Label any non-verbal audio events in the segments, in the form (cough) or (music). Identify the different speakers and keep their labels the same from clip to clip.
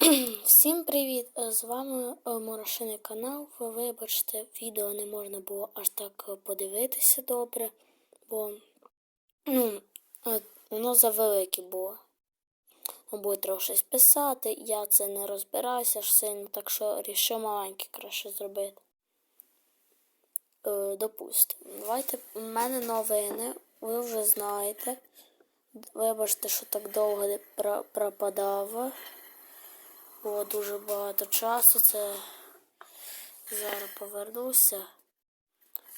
Speaker 1: (clears throat) Всім привіт! З вами е, Морошиний канал. Ви вибачте, відео не можна було аж так е, подивитися добре, бо ну, е, воно завелике було. Буде трохи щось писати, я це не розбираюся ж сильно, так що рішив маленьке краще зробити. Допустимо. Давайте в мене новини, ви вже знаєте. Вибачте, що так довго не про- пропадав. Було дуже багато часу. Це зараз повернуся.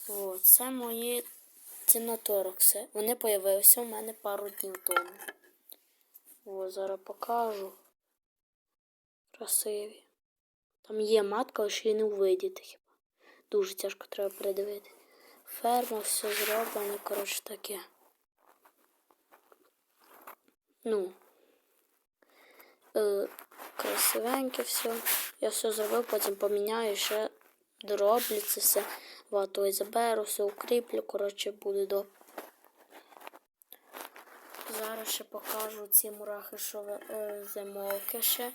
Speaker 1: О, це мої ціноторокси. Вони появилися у мене пару днів тому. О, зараз покажу. Красиві. Там є матка, але ще й не увидіти хіба. Дуже тяжко треба придивити. Ферма, все зроблено, коротше таке. Ну. Е, красивеньке все. Я все зробив, потім поміняю, ще дороблю це все. І заберу, все укріплю, коротше, буде до. Зараз ще покажу ці мурахи, що е, зимовки ще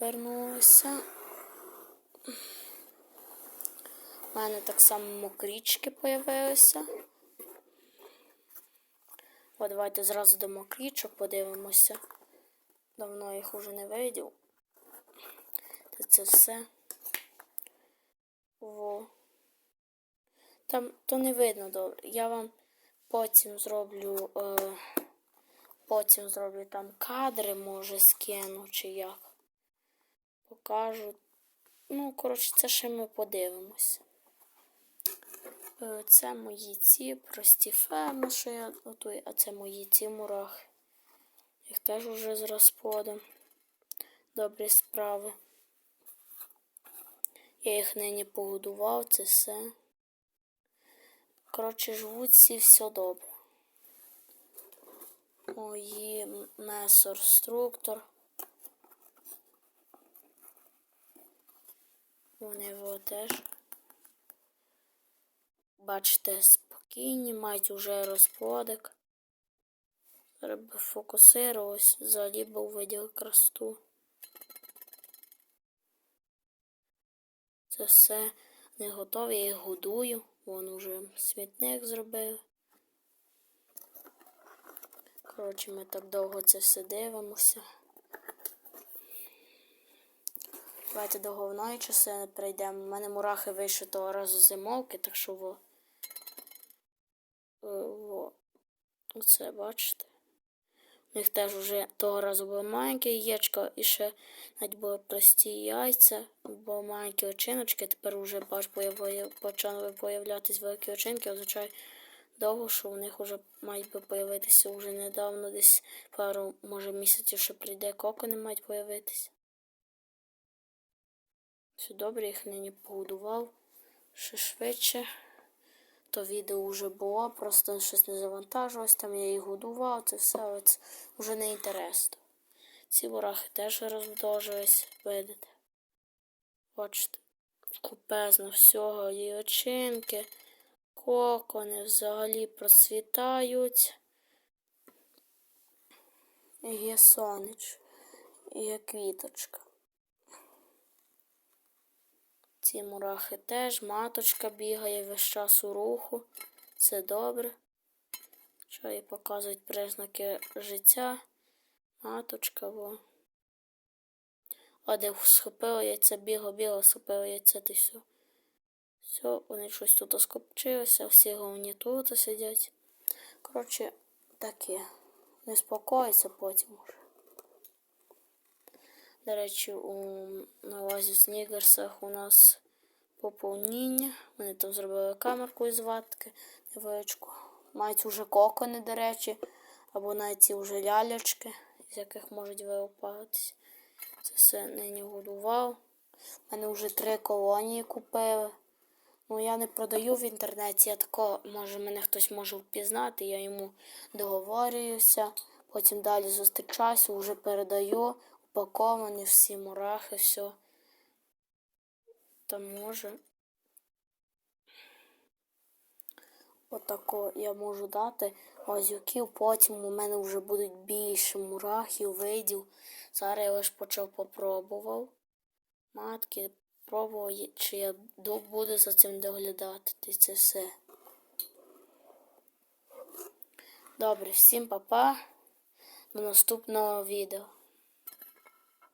Speaker 1: вернулися. У мене так само мокрічки появилися. О, давайте зразу до мокрічок подивимося. Давно їх уже не видів. Та це все. Во. Там то не видно добре. Я вам потім зроблю. Е, потім зроблю там кадри, може, скину чи як. Покажу. Ну, коротше, це ще ми подивимося. Е, Це мої ці прості ферми, що я готую, а це мої ці мурахи. Їх теж уже з розплодом. Добрі справи. Я їх нині погодував, це все. Коротше, живуть всі все добре. Мої месор-структор. Вони його теж. Бачите, спокійні, мають уже розплодик. Би фокусировалось, взагалі би увиділи красоту. Це все не готові, я їх годую. Вон уже смітник зробив. Коротше, ми так довго це все дивимося. Давайте до головної частини прийдемо. У мене мурахи вийшли того разу зимовки, так що во. Е, во. Оце бачите. У них теж вже того разу було маленьке яєчко і ще навіть були прості яйця, бо маленькі очиночки, тепер вже бач, почали появлятися великі очинки, означає довго, що у них вже мають би появитися вже недавно, десь пару, може, місяців, що прийде кокони мають появитися. Все добре, їх нині погодував ще швидше. То відео вже було, просто щось не завантажилось, там я їх годував, це все але це вже не інтересно. Ці ворахи теж розмножились, видите. Бачите, купезно всього і очинки, кокони взагалі процвітають. Є сонечко, є квіточка. Ці мурахи теж, маточка бігає весь час у руху. Це добре. Що і показують признаки життя. Маточка, во. А де схопило яйця, біго, біго, схопило яйця, ти все. Все, вони щось тут скопчилися, всі головні тут сидять. Коротше, таке. Не спокоїться потім уже. До речі, у налазі Снігерсах у нас поповніння. Вони там зробили камерку із ватки, невеличку. Мають уже кокони, до речі, або навіть ці вже лялячки, з яких можуть вилупатися. Це все нині годував. У мене вже три колонії купили. Ну, я не продаю в інтернеті, я тако, може, мене хтось може впізнати, я йому договорююся, потім далі зустрічаюся, вже передаю, упаковані всі мурахи, все. Там може. Отако я можу дати лазюків, потім у мене вже будуть більше мурахів, видів. Зараз я лише почав попробував. Матки, пробував, чи я буду за цим доглядати. Це все. Добре, всім па-па. До наступного відео.